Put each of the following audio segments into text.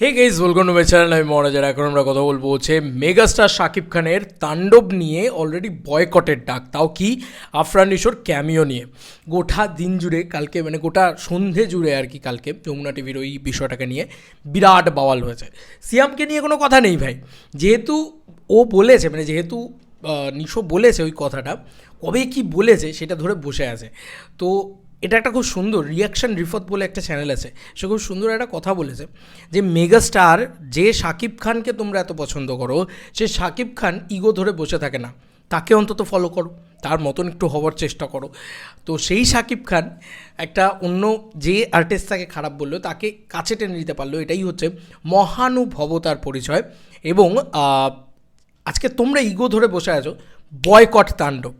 Hey guys welcome to my channel আমি মহারাজার এখন আমরা কথা বলব হচ্ছে মেগাস্টার শাকিব খানের তাণ্ডব নিয়ে অলরেডি বয়কটের ডাক। তাও কি? আফরান নিশোর ক্যামিও নিয়ে। গোটা দিন জুড়ে কালকে মানে গোটা সন্ধে জুড়ে আর কি কালকে যমুনা টিভির ওই বিষয়টাকে নিয়ে বিরাট বাওয়াল হয়েছে। সিয়ামকে নিয়ে কোনো কথা নেই ভাই। যেহেতু ও বলেছে মানে যেহেতু নিশো বলেছে ওই কথাটা, কবে কি বলেছে সেটা ধরে বসে আছে। তো এটা একটা খুব সুন্দর রিয়াকশন রিফত বলে একটা চ্যানেল আছে। সে খুব সুন্দর একটা কথা বলেছে যে, মেগাস্টার যে শাকিব খানকে তোমরা এত পছন্দ করো, সে শাকিব খান ইগো ধরে বসে থাকে না। তাকে অন্তত ফলো করো। তার মতন একটু হওয়ার চেষ্টা করো। তো সেই শাকিব খান একটা অন্য যে আর্টিস্ট তাকে খারাপ বলল, তাকে কাছে টেনে নিতে পারল। এটাই হচ্ছে মহানুভবতার পরিচয় এবং আজকে তোমরা ইগো ধরে বসে আছো বয়কট তাণ্ডব।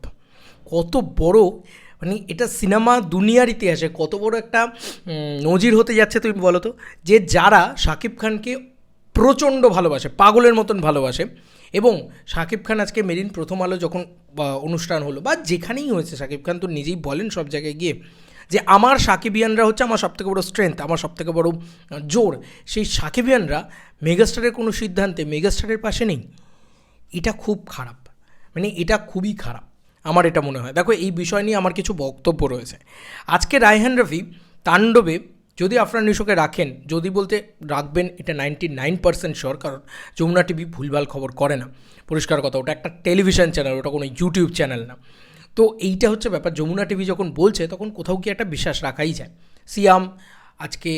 কত বড় মানে এটা সিনেমা দুনিয়ার ইতিহাসে কত বড় একটা নজির হতে যাচ্ছে তুমি বলো তো? যে যারা শাকিব খানকে প্রচণ্ড ভালোবাসে, পাগলের মতন ভালোবাসে, এবং শাকিব খান আজকে মেরিন প্রথম আলো যখন অনুষ্ঠান হলো, বা যেখানেই হয়েছে, শাকিব খান তো নিজেই বলেন সব জায়গায় গিয়ে যে আমার সাকিবিয়ানরা হচ্ছে আমার সবথেকে বড় স্ট্রেংথ আমার সবথেকে বড় জোর। সেই সাকিবিয়ানরা মেগাস্টারের কোনো সিদ্ধান্তে, মেগাস্টারের পাশে নেই। এটা খুব খারাপ। মানে এটা খুবই খারাপ। আমার এটা মনে হয়। দেখো, এই বিষয় নিয়ে আমার কিছু বক্তব্য রয়েছে। আজকে রায়হান রফি তাণ্ডবে যদি আফরান নিশোকে রাখেন, যদি বলতে রাখবেন, এটা নাইনটি নাইন পার্সেন্ট শিওর কারণ যমুনা টিভি ভুলভাল খবর করে না। পরিষ্কার কথা, ওটা একটা টেলিভিশন চ্যানেল ওটা কোনো ইউটিউব চ্যানেল না। তো এইটা হচ্ছে ব্যাপার, যমুনা টিভি যখন বলছে, তখন কোথাও কি একটা বিশ্বাস রাখাই যায়। সিয়াম, আজকে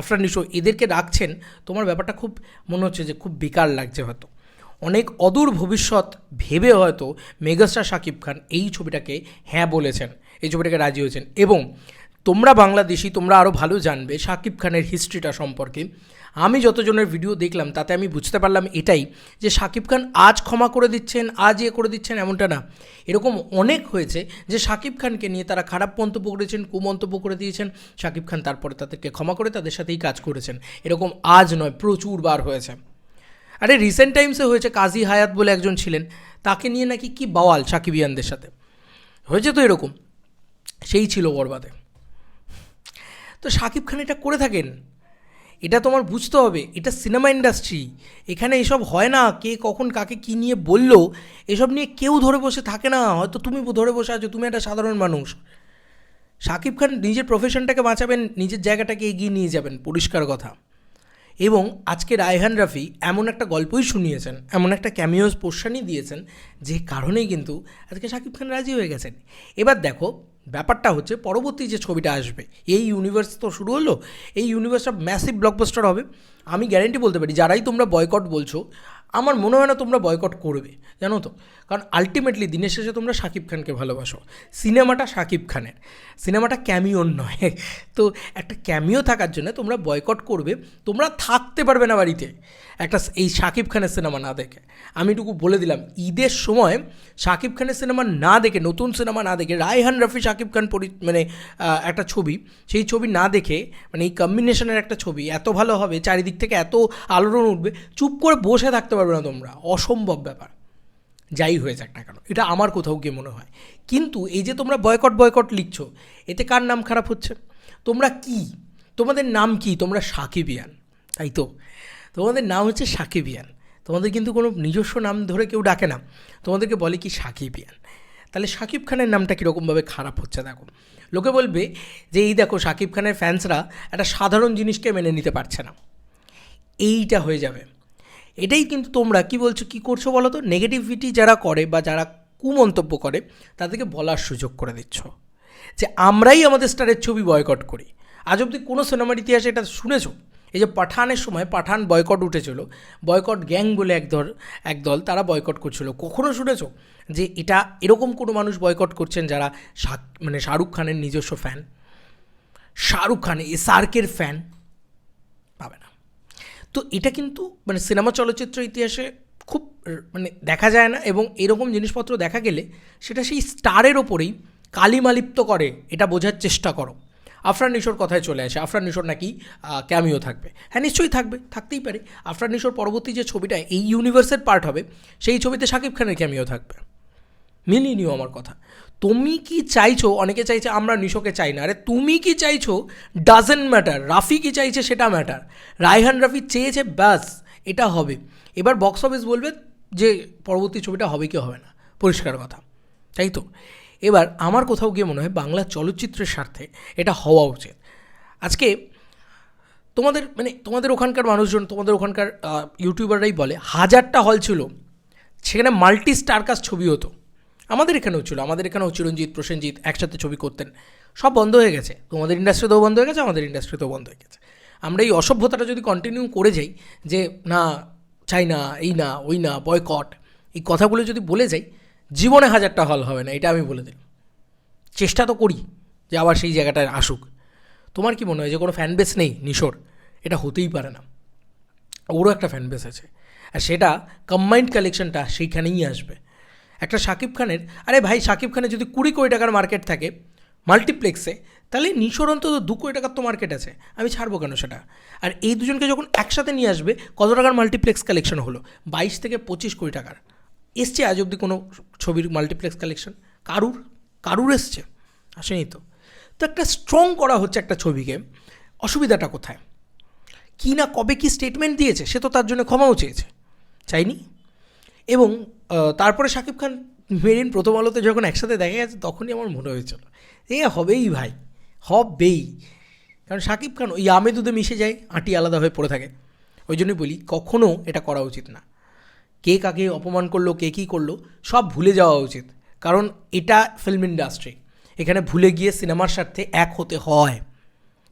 আফরান নিশো এদেরকে রাখছেন, তোমার ব্যাপারটা খুব মনে হচ্ছে যে খুব বেকার লাগছে হয়তো। অনেক অদূর ভবিষ্যৎ ভেবে হয়তো মেগাস্টার শাকিব খান এই ছবিটাকে হ্যাঁ বলেছেন, এই ছবিটাকে রাজি হয়েছেন। এবং তোমরা বাংলাদেশি, তোমরা আরও ভালো জানবে শাকিব খানের হিস্ট্রিটা সম্পর্কে। আমি যতজনের ভিডিও দেখলাম, তাতে আমি বুঝতে পারলাম এটাই যে শাকিব খান আজ ক্ষমা করে দিচ্ছেন, আজ এ করে দিচ্ছেন এমনটা না। এরকম অনেক হয়েছে যে শাকিব খানকে নিয়ে তারা খারাপ মন্তব্য করেছেন, কুমন্তব্য করে দিয়েছেন। শাকিব খান তারপরে তাদেরকে ক্ষমা করে তাদের সাথেই কাজ করেছেন। এরকম আজ নয়, প্রচুর বার হয়েছে। আরে রিসেন্ট টাইমসে হয়েছে কাজী হায়াত বলে একজন ছিলেন, তাকে নিয়ে নাকি কি বাওয়াল সাকিবিয়ানদের সাথে। হয়েছে তো এরকম, সেই ছিল বরবাদে। তো সাকিব খান এটা করে থাকেন, এটা তোমার বুঝতে হবে, এটা সিনেমা ইন্ডাস্ট্রি এখানে এসব হয় না, কে কখন কাকে কী নিয়ে বলল, এসব নিয়ে কেউ ধরে বসে থাকে না, হয়তো তুমি ধরে বসে আছো, তুমি একটা সাধারণ মানুষ। শাকিব খান নিজের প্রফেশনটাকে বাঁচাবেন, নিজের জায়গাটাকে এগিয়ে নিয়ে যাবেন, পরিষ্কার কথা। এবং আজকে রায়হান রাফি এমন একটা গল্পই শুনিয়েছেন, এমন একটা ক্যামিওস পোর্শানই দিয়েছেন, যে কারণেই কিন্তু আজকে শাকিব খান রাজি হয়ে গেছেন। এবার দেখো, ব্যাপারটা হচ্ছে পরবর্তী যে ছবিটা আসবে, এই ইউনিভার্স তো শুরু হলো, এই ইউনিভার্সটা ম্যাসিভ ব্লকবাস্টার হবে। আমি গ্যারেন্টি বলতে পারি, যারাই তোমরা বয়কট বলছো আমার মনে হয় না তোমরা বয়কট করবে, জানো তো? কারণ আলটিমেটলি দিনের শেষে তোমরা শাকিব খানকে ভালোবাসো। সিনেমাটা শাকিব খানের, সিনেমাটা ক্যামিওর নয়। তো একটা ক্যামিও থাকার জন্য তোমরা বয়কট করবে, তোমরা থাকতে পারবে না বাড়িতে। একটা এই শাকিব খানের সিনেমা না দেখে। আমি এটুকু বলে দিলাম, ঈদের সময় শাকিব খানের সিনেমা না দেখে, নতুন সিনেমা না দেখে, রায়হান রফি, শাকিব খান পরি মানে একটা ছবি, সেই ছবি না দেখে মানে এই কম্বিনেশনের একটা ছবি, এত ভালো হবে, চারিদিক থেকে এত আলোড়ন উঠবে, চুপ করে বসে থাকতে পারবে না তোমরা। অসম্ভব ব্যাপার। যাই হয়ে যাক না কেন, এটা আমার কোথাও গিয়ে মনে হয়। কিন্তু এই যে তোমরা বয়কট বয়কট লিখছো, এতে কার নাম খারাপ হচ্ছে? তোমরা কি? তোমাদের নাম কি? তোমরা সাকিবিয়ান, তাই তো? তোমাদের নাম হচ্ছে সাকিবিয়ান। তোমাদের কিন্তু কোনো নিজস্ব নাম ধরে কেউ ডাকে না। তোমাদেরকে বলে কি সাকিবিয়ান। তাহলে শাকিব খানের নামটা কীরকমভাবে খারাপ হচ্ছে দেখো। লোকে বলবে যে, এই দেখো শাকিব খানের ফ্যান্সরা একটা সাধারণ জিনিসকে মেনে নিতে পারছে না। এইটা হয়ে যাবে। এটাই কিন্তু তোমরা কি বলছো, কি করছ বলো তো? নেগেটিভিটি যারা করে বা যারা কুমন্তব্য করে, তাদেরকে বলার সুযোগ করে দিচ্ছ। যে আমরাই আমাদের স্টারের ছবি বয়কট করি। আজ অবধি কোনো সিনেমার ইতিহাসে এটা শুনেছো? এই যে পাঠানের সময় পাঠান বয়কট উঠেছিল বয়কট গ্যাং বলে এক দল এক দল তারা বয়কট করছিল। কখনো শুনেছো যে এটা এরকম কোনো মানুষ বয়কট করছেন যারা মানে শাহরুখ খানের নিজস্ব ফ্যান শাহরুখ খান এস আরকের ফ্যান পাবে না। তো এটা কিন্তু মানে সিনেমা চলচ্চিত্র ইতিহাসে খুব মানে দেখা যায় না এবং এরকম জিনিসপত্র দেখা গেলে সেটা সেই স্টারের ওপরেই কালিমালিপ্ত করে, এটা বোঝার চেষ্টা করো। আফরান নিশোর কথায় চলে আসে, আফরান নিশোর নাকি ক্যামিও থাকবে। হ্যাঁ নিশ্চয়ই থাকবে, থাকতেই পারে। আফরান নিশোর পরবর্তী যে ছবিটা, এই ইউনিভার্সের পার্ট হবে, সেই ছবিতে শাকিব খানের ক্যামিও থাকবে। মিলিয়ে নিও আমার কথা। তুমি কি চাইছো, অনেকে চাইছে আমরা নিশোকে চাই না, আরে তুমি কি চাইছো ডাজেন্ট ম্যাটার রাফি কি চাইছে সেটা ম্যাটার রায়হান রাফি চেয়েছে ব্যাস, এটা হবে। এবার বক্স অফিস বলবে যে পরবর্তী ছবিটা হবে কি হবে না। পরিষ্কার কথা, তাই তো? এবার আমার কোথাও গিয়ে মনে হয় বাংলা চলচ্চিত্রের স্বার্থে এটা হওয়া উচিত। আজকে তোমাদের মানে তোমাদের ওখানকার মানুষজন, তোমাদের ওখানকার ইউটিউবাররাই বলে, হাজারটা হল ছিল, সেখানে মাল্টি স্টারকাস্ট ছবি হতো। আমাদের এখানেও ছিল, আমাদের এখানেও চিরঞ্জিত, প্রসেনজিৎ একসাথে ছবি করতেন। সব বন্ধ হয়ে গেছে। তোমাদের ইন্ডাস্ট্রিতেও বন্ধ হয়ে গেছে, আমাদের ইন্ডাস্ট্রিতেও বন্ধ হয়ে গেছে। আমরা এই অসভ্যতাটা যদি কন্টিনিউ করে যাই, যে না, চাই না, এই না, ওই না বয়কট এই কথাগুলো যদি বলে যাই, জীবনে হাজারটা হল হবে না, এটা আমি বলে দিলাম। চেষ্টা তো করি যে আবার সেই জায়গাটায় আসুক। তোমার কি মনে হয় যে কোনো ফ্যান বেস নেই নিশোর? এটা হতেই পারে না। ওরও একটা ফ্যান বেস আছে। আর সেটা কম্বাইন্ড কালেকশনটা সেইখানেই আসবে। একটা শাকিব খানের, আরে ভাই শাকিব খানের যদি কুড়ি কোটি টাকার মার্কেট থাকে মাল্টিপ্লেক্সে তাহলে নিশোর অন্তত দু কোটি টাকার তো মার্কেট আছে। আমি ছাড়বো কেন সেটা? আর এই দুজনকে যখন একসাথে নিয়ে আসবে, কত টাকার মাল্টিপ্লেক্স কালেকশন হলো? বাইশ থেকে পঁচিশ কোটি টাকার। এসছে আজ অবধি কোনো ছবির মাল্টিপ্লেক্স কালেকশন কারুর? কারুর এসছে? আসেনি তো। তো একটা স্ট্রং করা হচ্ছে একটা ছবিকে। অসুবিধাটা কোথায়? কী না কবে কি স্টেটমেন্ট দিয়েছে, সে তো তার জন্য ক্ষমাও চেয়েছে। চাইনি? এবং তারপরে শাকিব খান, মেরিন প্রথম আলোতে যখন একসাথে দেখা গেছে, তখনই আমার মনে হয়েছিল, এ, হবেই ভাই, হবেই। কারণ শাকিব খান ওই আমে দুধে মিশে যায়, আটি আলাদা হয়ে পড়ে থাকে। ওই জন্যই বলি কখনও এটা করা উচিত না। কে কাকে অপমান করল, কে কী করল, সব ভুলে যাওয়া উচিত। কারণ এটা ফিল্ম ইন্ডাস্ট্রি এখানে ভুলে গিয়ে সিনেমার স্বার্থে এক হতে হয়।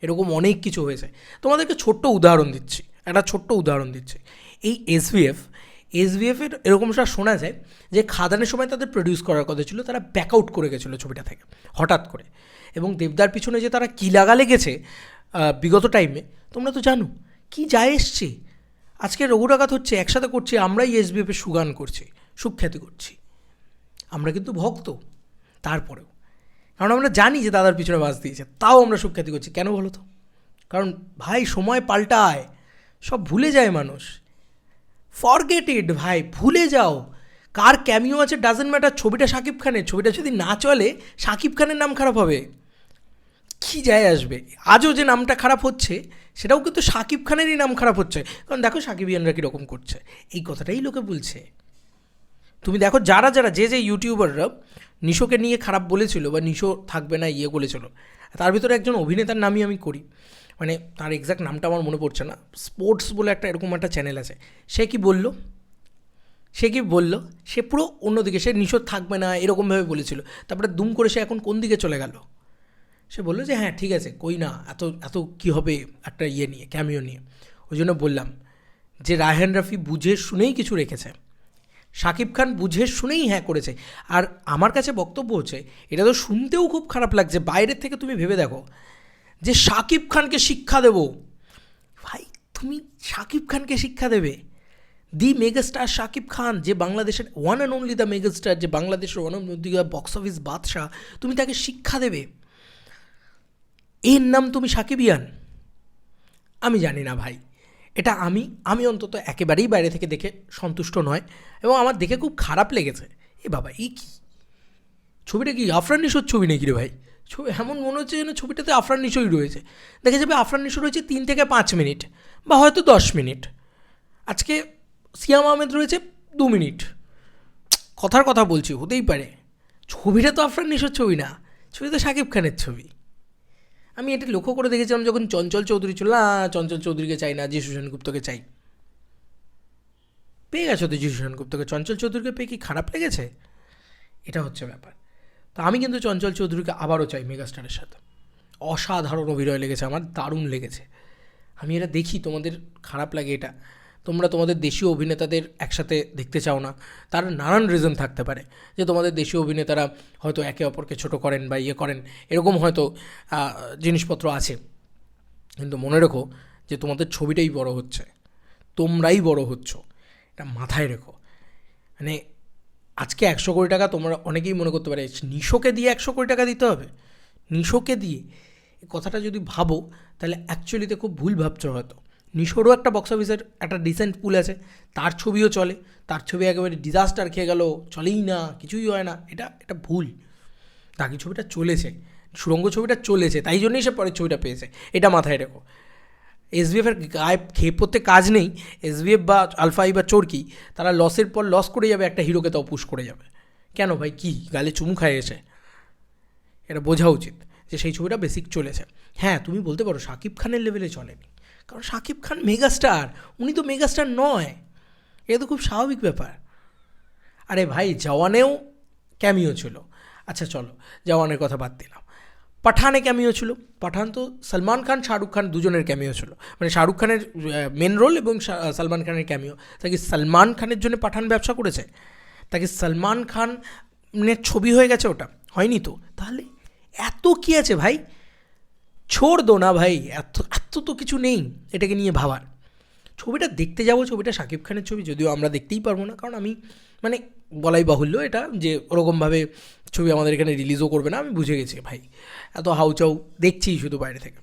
এরকম অনেক কিছু হয়েছে। তোমাদেরকে ছোট্ট উদাহরণ দিচ্ছি, একটা ছোট্ট উদাহরণ দিচ্ছি। এই এসভিএফ এসভিএফের এরকম সব শোনা যায় যে খাদানের সময় তাদের প্রডিউস করার কথা ছিল, তারা ব্যাক আউট করে গেছিল ছবিটা থেকে, হঠাৎ করে। এবং দেবদার পিছনে যে তারা কী লাগা লেগেছে বিগত টাইমে তোমরা তো জানো, কি যায় এসছে। আজকে রঘুরাঘাত হচ্ছে, একসাথে করছি, আমরাই এস এসবিএফের সুগান করছি, সুখ্যাতি করছি। আমরা কিন্তু ভক্ত, তারপরেও। কারণ আমরা জানি যে দাদার পিছনে বাস দিয়েছে, তাও আমরা সুখ্যাতি করছি, কেন বলো তো? কারণ ভাই, সময় পাল্টায়, সব ভুলে যায় মানুষ। ফরগেট ইট ভাই, ভুলে যাও। কার ক্যামিও আছে ডাজেন্ট ম্যাটার ছবিটা শাকিব খানের। ছবিটা যদি না চলে শাকিব খানের নাম খারাপ হবে। কী যায় আসবে? আজও যে নামটা খারাপ হচ্ছে, সেটাও কিন্তু শাকিব খানেরই নাম খারাপ হচ্ছে। কারণ দেখো, সাকিবিয়ানরা কীরকম করছে। এই কথাটাই লোকে বলছে। তুমি দেখো, যারা যারা, যে যে ইউটিউবাররা নিশোকে নিয়ে খারাপ বলেছিল বা নিশো থাকবে না ইয়ে বলেছিল তার ভিতরে একজন অভিনেতার নামই আমি করি। মানে তার এক্স্যাক্ট নামটা আমার মনে পড়ছে না। স্পোর্টস বলে একটা এরকম একটা চ্যানেল আছে। সে কি বলল? সে কি বলল? সে পুরো অন্যদিকে, সে নিশো থাকবে না এরকমভাবে বলেছিল। তারপরে দুম করে সে এখন কোন দিকে চলে গেল? সে বলল যে হ্যাঁ ঠিক আছে, কই না, এত এত কী হবে একটা ইয়ে নিয়ে ক্যামিও নিয়ে? ওই জন্য বললাম যে, রায়হান রাফি বুঝে শুনেই কিছু রেখেছে। শাকিব খান বুঝে শুনেই হ্যাঁ করেছে। আর আমার কাছে বক্তব্য হচ্ছে, এটা তো শুনতেও খুব খারাপ লাগছে, বাইরের থেকে তুমি ভেবে দেখো। যে শাকিব খানকে শিক্ষা দেব। ভাই, তুমি শাকিব খানকে শিক্ষা দেবে? দি মেগাস্টার শাকিব খান, যে বাংলাদেশের one and only the megastar যে বাংলাদেশের one of the box office বাদশাহ, তুমি তাকে শিক্ষা দেবে? এর নাম তুমি সাকিবিয়ান আমি জানি না ভাই। এটা আমি আমি অন্তত একেবারেই বাইরে থেকে দেখে সন্তুষ্ট নয় এবং আমার দেখে খুব খারাপ লেগেছে। এ বাবা এই কি? ছবিটা কি আফরান নিশোর ছবি নাকি রে ভাই? ছবি, এমন মনে হচ্ছে যেন ছবিটাতে আফরান নিশোই রয়েছে। দেখা যাবে আফরান নিশো রয়েছে তিন থেকে পাঁচ মিনিট বা হয়তো দশ মিনিট। আজকে সিয়াম আহমেদ রয়েছে দু মিনিট। কথার কথা বলছি, হতেই পারে। ছবিটা তো আফরান নিশোর ছবি না, ছবি তো শাকিব খানের ছবি। আমি এটা লক্ষ্য করে দেখেছিলাম যখন চঞ্চল চৌধুরী ছিল, না, চঞ্চল চৌধুরীকে চাই না, যিশু সেনগুপ্তকে চাই। পেয়ে গেছো তো যিশু সেনগুপ্তকে? চঞ্চল চৌধুরীকে পেয়ে কি খারাপ লেগেছে? এটা হচ্ছে ব্যাপার। তো আমি কিন্তু চঞ্চল চৌধুরীকে আবারও চাই মেগাস্টারের সাথে। অসাধারণ অভিনয় লেগেছে আমার, দারুণ লেগেছে। আমি এটা দেখি, তোমাদের খারাপ লাগে এটা। তোমরা তোমাদের দেশীয় অভিনেতাদের একসাথে দেখতে চাও না। তার নানান রিজন থাকতে পারে, যে তোমাদের দেশীয় অভিনেতারা হয়তো একে অপরকে ছোট করেন বা ইয়ে করেন, এরকম হয়তো জিনিসপত্র আছে। কিন্তু মনে রেখো যে তোমাদের ছবিটাই বড় হচ্ছে, তোমরাই বড় হচ্ছ, এটা মাথায় রেখো। মানে আজকে একশো কোটি টাকা তোমরা অনেকেই মনে করতে পারে নিশোকে দিয়ে একশো কোটি টাকা দিতে হবে? নিশোকে দিয়ে। কথাটা যদি ভাবো, তাহলে অ্যাকচুয়ালিতে খুব ভুল ভাবছ হয়তো। নিশোরও একটা বক্স অফিসের একটা ডিসেন্ট পুল আছে, তার ছবিও চলে। তার ছবি একেবারে ডিজাস্টার খেয়ে গেল, চলেই না, কিছুই হয় না। এটা এটা ভুল। বাকি ছবিটা চলেছে। সুরঙ্গ ছবিটা চলেছে, তাই জন্যই সে পরের ছবিটা পেয়েছে। এটা মাথায় রেখো। এসবিএফের গায়ে খেয়ে পড়তে কাজ নেই, এসবিএফ বা আলফাই বা চোরকি, তারা লসের পর লস করে যাবে, একটা হিরোকে তাও পুশ করে যাবে। কেন ভাই? কি? গালে চুমু খায় এসে। এটা বোঝা উচিত যে সেই ছবিটা বেসিক চলেছে। হ্যাঁ তুমি বলতে পারো শাকিব খানের লেভেলে চলেনি। কারণ শাকিব খান মেগাস্টার উনি তো মেগাস্টার নয়। এটা তো খুব স্বাভাবিক ব্যাপার। আরে ভাই, জওয়ানেও ক্যামিও ছিল। আচ্ছা চলো, জওয়ানের কথা বাদ দিলাম। পাঠানে ক্যামিও ছিল। পাঠান তো সলমান খান, শাহরুখ খান দুজনের ক্যামিও ছিল। মানে শাহরুখ খানের মেন রোল এবং সলমান খানের ক্যামিও তা কি সলমান খানের জন্য পাঠান ব্যবসা করেছে। তাকে সলমান খানের ছবি হয়ে গেছে ওটা। হয়নি তো? তাহলে এত কি আছে ভাই? ছোড় দো না ভাই, এত এত তো কিছু নেই এটাকে নিয়ে ভাবার। ছবিটা দেখতে যাব, ছবিটা শাকিব খানের ছবি, যদিও আমরা দেখতেই পারব না, কারণ আমি মানে বলাই বাহুল্য এটা যে ওরকমভাবে ছবি আমাদের এখানে রিলিজও করবে না, আমি বুঝে গেছি ভাই। এত হাউচাউ দেখছি শুধু বাইরে থেকে।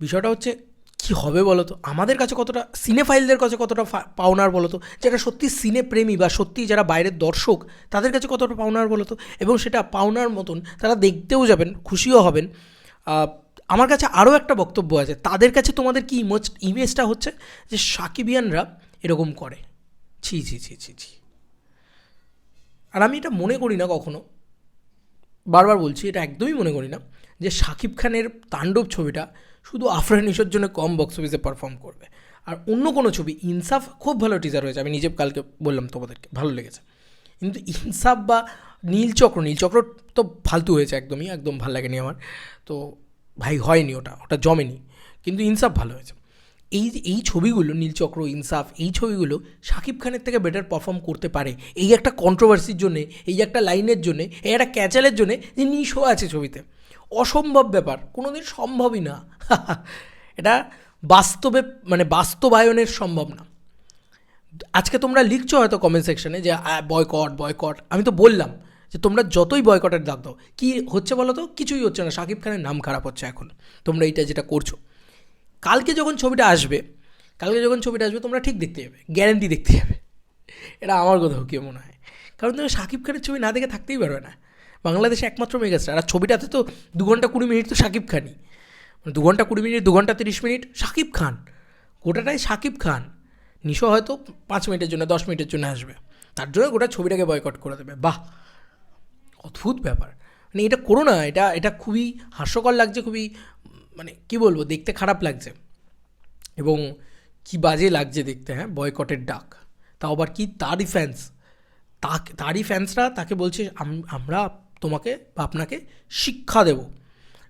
বিষয়টা হচ্ছে, কি হবে বলো তো আমাদের কাছে কতটা সিনেফাইলদের কাছে কতটা পাওনার বলো তো যারা সত্যি সিনে প্রেমী বা সত্যি যারা বাইরের দর্শক, তাদের কাছে কতটা পাওনার বলো তো এবং সেটা পাওনার মতন তারা দেখতেও যাবেন, খুশিও হবেন। আমার কাছে আরও একটা বক্তব্য আছে। তাদের কাছে তোমাদের কি ইমোজ ইমেজটা হচ্ছে? যে সাকিবিয়ানরা এরকম করে। ছি ছি ছি ছি ছি। আর আমি এটা মনে করি না কখনো। বারবার বলছি, এটা একদমই মনে করি না যে শাকিব খানের তাণ্ডব ছবিটা শুধু আফরান জন্য কম বক্স অফিসে পারফর্ম করবে। আর অন্য কোনো ছবি, ইনসাফ, খুব ভালো টিজার হয়েছে। আমি নিজে কালকে বললাম তোমাদেরকে, ভালো লেগেছে। কিন্তু ইনসাফ বা নীলচক্র নীলচক্র তো ফালতু হয়েছে একদমই, একদম ভালো লাগেনি আমার। তো ভাই, হয়নি ওটা ওটা জমেনি। কিন্তু ইনসাফ ভালো হয়েছে। এই এই ছবিগুলো নীলচক্র ইনসাফ, এই ছবিগুলো শাকিব খানের থেকে বেটার পারফর্ম করতে পারে। এই একটা কন্ট্রোভার্সির জন্যে, এই একটা লাইনের জন্যে, এই একটা ক্যাচালের জন্যে যে নিশো আছে ছবিতে। অসম্ভব ব্যাপার কোনো দিন সম্ভবই না। এটা বাস্তবে মানে বাস্তবায়নের সম্ভব না। আজকে তোমরা লিখছো হয়তো কমেন্ট সেকশনে যে বয়কট বয়কট আমি তো বললাম যে, তোমরা যতই বয়কটের দাগ দাও, কী হচ্ছে বলো তো কিছুই হচ্ছে না। শাকিব খানের নাম খারাপ হচ্ছে এখন। তোমরা এইটা যেটা করছ কালকে যখন ছবিটা আসবে, কালকে যখন ছবিটা আসবে, তোমরা ঠিক দেখতে যাবে গ্যারেন্টি দেখতে যাবে। এটা আমার কোথাও কি মনে হয়। কারণ তুমি শাকিব খানের ছবি না দেখে থাকতেই পারবে না। বাংলাদেশে একমাত্র মেগাস্টার। আর ছবিটাতে তো দু ঘণ্টা কুড়ি মিনিট তো শাকিব খানই। দু ঘণ্টা কুড়ি মিনিট, দু ঘণ্টা তিরিশ মিনিট শাকিব খান। গোটাটাই শাকিব খান। নিশো হয়তো পাঁচ মিনিটের জন্য, দশ মিনিটের জন্য আসবে। তার জন্য গোটা ছবিটাকে বয়কট করে দেবে। বাহ! অদ্ভুত ব্যাপার। মানে এটা করো না, এটা এটা খুবই হাস্যকর লাগছে, খুবই মানে কি বলব, দেখতে খারাপ লাগছে। এবং কি বাজে লাগছে দেখতে হ্যাঁ বয়কটের ডাক। তাও আবার কি তারই ফ্যান্স তাকে, তারই ফ্যান্সরা তাকে বলছে আমরা তোমাকে বা আপনাকে শিক্ষা দেব।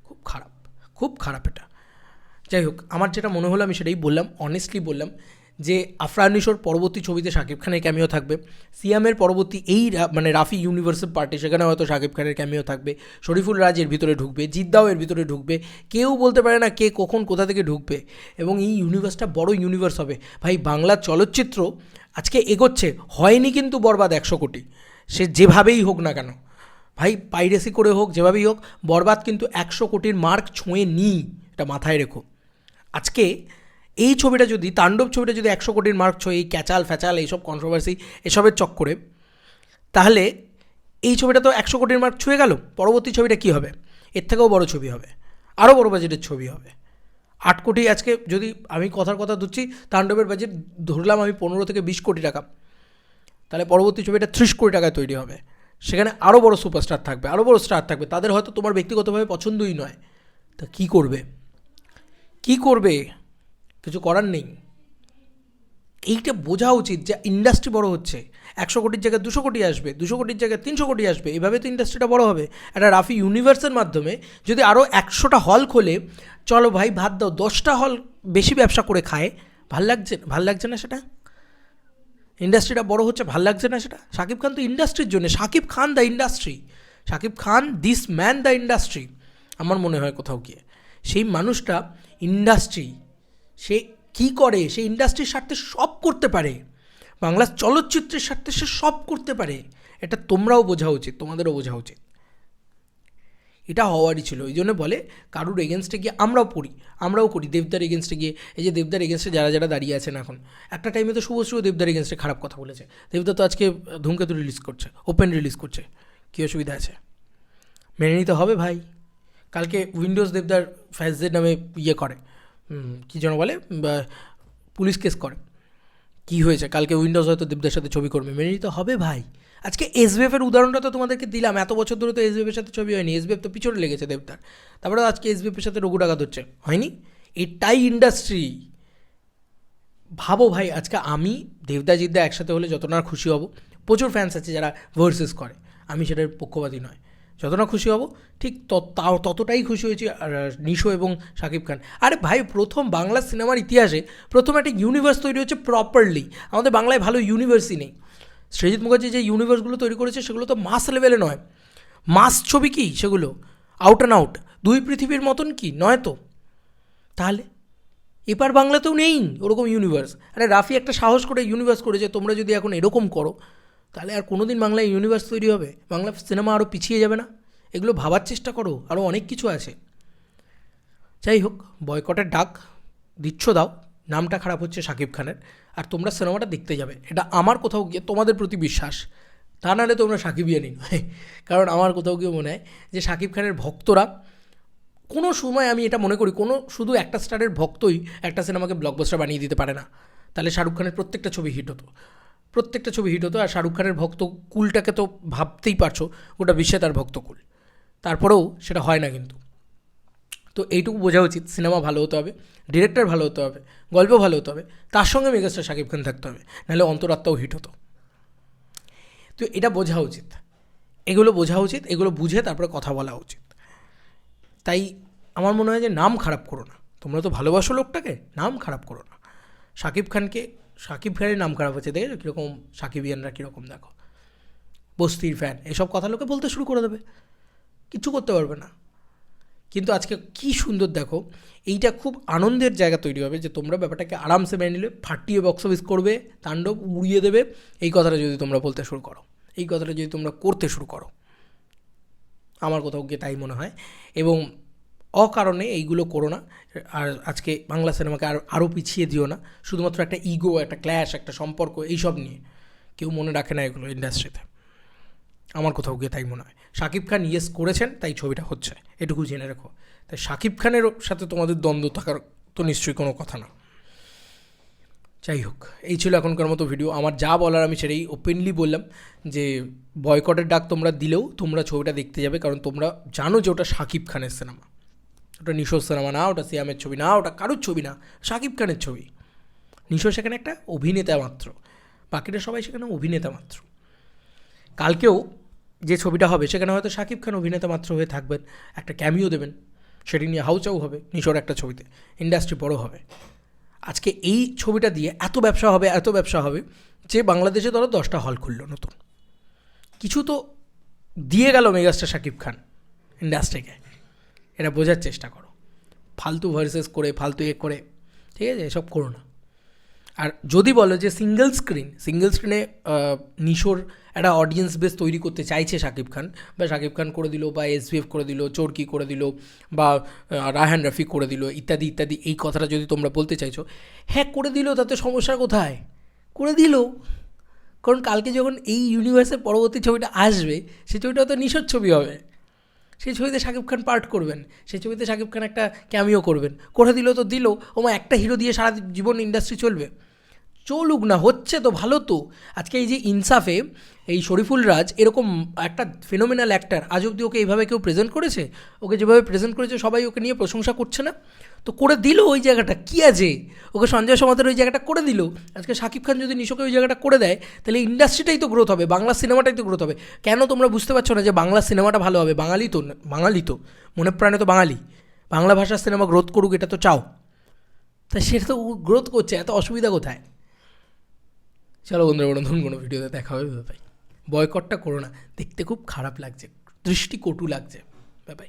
খুব খারাপ খুব খারাপ এটা। যাই হোক, আমার যেটা মনে হলো আমি সেটাই বললাম অনেস্টলি বললাম। যে আফরান নিশোর পরবর্তী ছবিতে শাকিব খানের ক্যামিও থাকবে। সিয়ামের পরবর্তী এই মানে রাফি ইউনিভার্সাল পার্টি সেখানে হয়তো শাকিব খানের ক্যামিও থাকবে। শরীফুল রাজ এর ভিতরে ঢুকবে জিদ্দাও এর ভিতরে ঢুকবে। কেউ বলতে পারে না কে কখন কোথা থেকে ঢুকবে। এবং এই ইউনিভার্সটা বড় ইউনিভার্স হবে। ভাই, বাংলা চলচ্চিত্র আজকে এগোচ্ছে, হয়নি কিন্তু বরবাদ একশো কোটি। সে যেভাবেই হোক না কেন। ভাই, পাইরেসি করে হোক, যেভাবেই হোক, বরবাদ কিন্তু একশো কোটির মার্ক ছুঁয়ে নিই এটা মাথায় রেখো। আজকে এই ছবিটা যদি, তাণ্ডব ছবিটা যদি একশো কোটির মার্ক ছয়, এই ক্যাচাল ফ্যাচাল, এইসব কন্ট্রোভার্সি এসবের চক্করে, তাহলে এই ছবিটা তো একশো কোটির মার্ক ছুঁয়ে গেল। পরবর্তী ছবিটা কী হবে? এর থেকেও বড় ছবি হবে। আরও বড় বাজেটের ছবি হবে। আট কোটি আজকে যদি আমি কথার কথা ধরছি, তাণ্ডবের বাজেট ধরলাম আমি পনেরো থেকে বিশ কোটি টাকা। তাহলে পরবর্তী ছবিটা ত্রিশ কোটি টাকায় তৈরি হবে। সেখানে আরও বড় সুপারস্টার থাকবে আরও বড় স্টার থাকবে। তাদের হয়তো তোমার ব্যক্তিগতভাবে পছন্দই নয়। তা কী করবে? কী করবে? কিছু করার নেই। এইটা বোঝা উচিত যে ইন্ডাস্ট্রি বড় হচ্ছে। একশো কোটির জায়গায় দুশো কোটি আসবে, দুশো কোটির জায়গায় তিনশো কোটি আসবে, এভাবে তো ইন্ডাস্ট্রিটা বড় হবে। একটা রাফি ইউনিভার্সের মাধ্যমে যদি আরও একশোটা হল খোলে, চলো ভাই ভাত দাও, দশটা হল বেশি ব্যবসা করে খায়, ভালো লাগছে ভালো লাগছে না সেটা? ইন্ডাস্ট্রিটা বড় হচ্ছে, ভালো লাগছে না সেটা? শাকিব খান তো ইন্ডাস্ট্রির জন্য Shakib Khan the industry Shakib Khan this man the industry আমার মনে হয় কোথাও গিয়ে। সেই মানুষটা ইন্ডাস্ট্রি সে কী করে? সে ইন্ডাস্ট্রির স্বার্থে সব করতে পারে। বাংলার চলচ্চিত্রের স্বার্থে সে সব করতে পারে। এটা তোমরাও বোঝা উচিত, তোমাদেরও বোঝা উচিত। এটা হওয়ারই ছিল ওই জন্য বলে কারুর এগেনস্টে গিয়ে আমরাও পড়ি, আমরাও করি। দেবদার এগেনস্টে গিয়ে, এই যে দেবদার এগেনস্টে যারা যারা দাঁড়িয়ে আছেন এখন, একটা টাইমে তো শুভশ্রী দেবদার এগেনস্টে খারাপ কথা বলেছে। দেবদা তো আজকে ধূমকেতু রিলিজ করছে ওপেন রিলিজ করছে, কী অসুবিধা আছে? মেনে নিতে হবে ভাই। কালকে উইন্ডোজ দেবদার ফ্যাজদের নামে ইয়ে করে। কী যেন বলে? পুলিশ কেস করে। কী হয়েছে? কালকে উইন্ডোজ হয়তো দেবদার সাথে ছবি করবে। মেনে নিতে হবে ভাই। আজকে এসবিএফের উদাহরণটা তো তোমাদেরকে দিলাম। এত বছর ধরে তো এসবিএফের সাথে ছবি হয়নি। এসবিএফ তো পিছনে লেগেছে দেবদার। তারপরে আজকে এসবিএফের সাথে রঘু ডাকাত হচ্ছে। হয়নি? এটাই ইন্ডাস্ট্রি ভাবো ভাই, আজকে আমি, দেবদা, জিদ্দা একসাথে হলে যত না খুশি হব। প্রচুর ফ্যান্স আছে যারা ভার্সেস করে। আমি সেটার পক্ষপাতী নয়। যত না খুশি হব, ঠিক তাও ততটাই খুশি হয়েছি নিশো এবং শাকিব খান। আরে ভাই, প্রথম বাংলা সিনেমার ইতিহাসে প্রথম একটা ইউনিভার্স তৈরি হচ্ছে প্রপারলি আমাদের বাংলায় ভালো ইউনিভার্সই নেই। সৃজিৎ মুখার্জি যে ইউনিভার্সগুলো তৈরি করেছে, সেগুলো তো মাস লেভেলে নয়। মাস ছবি কি সেগুলো? আউট অ্যান্ড আউট দুই পৃথিবীর মতন কি? নয় তো। তাহলে? এপার বাংলাতেও নেই ওরকম ইউনিভার্স আরে রাফি একটা সাহস করে ইউনিভার্স করেছে, তোমরা যদি এখন এরকম করো তাহলে আর কোনো দিন বাংলায় ইউনিভার্স তৈরি হবে? বাংলা সিনেমা আরও পিছিয়ে যাবে না? এগুলো ভাবার চেষ্টা করো আরও অনেক কিছু আছে। যাই হোক বয়কটের ডাক দিচ্ছ দাও, নামটা খারাপ হচ্ছে শাকিব খানের, আর তোমরা সিনেমাটা দেখতে যাবে। এটা আমার কোথাও গিয়ে তোমাদের প্রতি বিশ্বাস। তা নাহলে তোমরা সাকিবিয়ানি নয় কারণ আমার কোথাও গিয়ে মনে হয় যে শাকিব খানের ভক্তরা, কোনো সময় আমি এটা মনে করি, কোনো শুধু একটা স্টারের ভক্তই একটা সিনেমাকে ব্লকবাস্টার বানিয়ে দিতে পারে না। তাহলে শাহরুখ খানের প্রত্যেকটা ছবি হিট হতো। প্রত্যেকটা ছবি হিট হতো, আর শাহরুখ খানের ভক্ত কুলটাকে তো ভাবতেই পারছ গোটা বিশ্বে তার ভক্ত কুল। তারপরেও সেটা হয় না কিন্তু। তো এইটুকু বোঝা উচিত, সিনেমা ভালো হতে হবে, ডিরেক্টর ভালো হতে হবে, গল্প ভালো হতে হবে, তার সঙ্গে মেগাস্টার শাকিব খান থাকতে হবে, নাহলে অন্তরাত্মাও হিট হতো। তো এটা বোঝা উচিত, এগুলো বোঝা উচিত, এগুলো বুঝে তারপরে কথা বলা উচিত। তাই আমার মনে হয় যে নাম খারাপ করো না, তোমরা তো ভালোবাসো লোকটাকে, নাম খারাপ করো না। শাকিব খানকে শাকিব খানের নাম খারাপ হচ্ছে, দেখেছ? কীরকম সাকিবিয়ানরা কীরকম, দেখো। বস্তির ফ্যান এসব কথা লোকে বলতে শুরু করে দেবে। কিচ্ছু করতে পারবে না। কিন্তু আজকে কি সুন্দর, দেখো, এইটা খুব আনন্দের জায়গা তৈরি হবে যে তোমরা ব্যাপারটাকে আরামসে মেনে নিলে, ফাটিয়ে বক্স অফিস করবে, তাণ্ডব উড়িয়ে দেবে। এই কথাটা যদি তোমরা বলতে শুরু করো, এই কথাটা যদি তোমরা করতে শুরু করো, আমার কোথাও গিয়ে তাই মনে হয়। এবং অকারণে এইগুলো করো না। আর আজকে বাংলা সিনেমাকে আর আরও পিছিয়ে দিও না। শুধুমাত্র একটা ইগো একটা ক্ল্যাশ একটা সম্পর্ক, এইসব নিয়ে। কেউ মনে রাখে না এগুলো ইন্ডাস্ট্রিতে আমার কোথাও গিয়ে তাই মনে হয়। শাকিব খান ইয়েস করেছেন, তাই ছবিটা হচ্ছে। এটুকু জেনে রেখো। তাই শাকিব খানের সাথে তোমাদের দ্বন্দ্ব থাকার তো নিশ্চয়ই কোনো কথা না। যাই হোক, এই ছিল এখনকার মতো ভিডিও আমার যা বলার আমি সেটাই ওপেনলি বললাম যে বয়কটের ডাক তোমরা দিলেও তোমরা ছবিটা দেখতে যাবে, কারণ তোমরা জানো যে ওটা শাকিব খানের সিনেমা ওটা নিশোর সিনেমা না, ওটা সিয়ামের ছবি না, ওটা কারোর ছবি না, শাকিব খানের ছবি। নিশো সেখানে একটা অভিনেতা মাত্র, বাকিটা সবাই সেখানে অভিনেতা মাত্র। কালকেও যে ছবিটা হবে, সেখানে হয়তো শাকিব খান অভিনেতা মাত্র হয়ে থাকবেন, একটা ক্যামিও দেবেন, সেটি নিয়ে হাউচাউ হবে নিশোর একটা ছবিতে ইন্ডাস্ট্রি বড় হবে। আজকে এই ছবিটা দিয়ে এত ব্যবসা হবে, এত ব্যবসা হবে, যে বাংলাদেশে ধরো দশটা হল খুললো নতুন। কিছু তো দিয়ে গেল মেগাস্টার শাকিব খান ইন্ডাস্ট্রিকে এটা বোঝার চেষ্টা করো। ফালতু ভার্সেস করে ফালতু এ করে ঠিক আছে? এসব করো না। আর যদি বলো যে সিঙ্গেল স্ক্রিন সিঙ্গেল স্ক্রিনে নিশোর একটা অডিয়েন্স বেস তৈরি করতে চাইছে শাকিব খান বা শাকিব খান করে দিল বা এসভিএফ করে দিল চোরকি করে দিল বা আহ, রায়হান রফি করে দিল ইত্যাদি ইত্যাদি এই কথাটা যদি তোমরা বলতে চাইছো হ্যাঁ করে দিল তাতে সমস্যা কোথায়? করে দিল। কারণ কালকে যখন এই ইউনিভার্সের পরবর্তী ছবিটা আসবে সেই ছবিটা তো নিশোর ছবি হবে। সেই ছবিতে শাকিব খান পার্ট করবেন। সেই ছবিতে শাকিব খান একটা ক্যামিও করবেন। করে দিল তো দিল ওমা একটা হিরো দিয়ে সারা জীবন ইন্ডাস্ট্রি চলবে। চলুক না, হচ্ছে তো ভালো তো। আজকে এই যে ইনসাফে, এই শরীফুল রাজ এরকম একটা ফেনোমেনাল অ্যাক্টার আজ অব্দি ওকে এইভাবে কেউ প্রেজেন্ট করেছে? ওকে যেভাবে প্রেজেন্ট করেছে, সবাই ওকে নিয়ে প্রশংসা করছে না? তো করে দিল ওই জায়গাটা, কী আছে? ওকে সঞ্জয় সমাতের ওই জায়গাটা করে দিল। আজকে শাকিব খান যদি নিশোকে ওই জায়গাটা করে দেয়, তাহলে ইন্ডাস্ট্রিটাই তো গ্রোথ হবে, বাংলা সিনেমাটাই তো গ্রোথ হবে। কেন তোমরা বুঝতে পারছ না যে বাংলা সিনেমাটা ভালো হবে? বাঙালি তো বাঙালি তো। মনে প্রাণে তো বাঙালি। বাংলা ভাষার সিনেমা গ্রোথ করুক, এটা তো চাও। তা সেটা তো গ্রোথ করছে, এত অসুবিধা কোথায়? চলো বন্ধুরা নতুন কোনো ভিডিওতে দেখা হবে ভাই বয়কটটা করো না। দেখতে খুব খারাপ লাগছে, দৃষ্টি কটু লাগছে বাই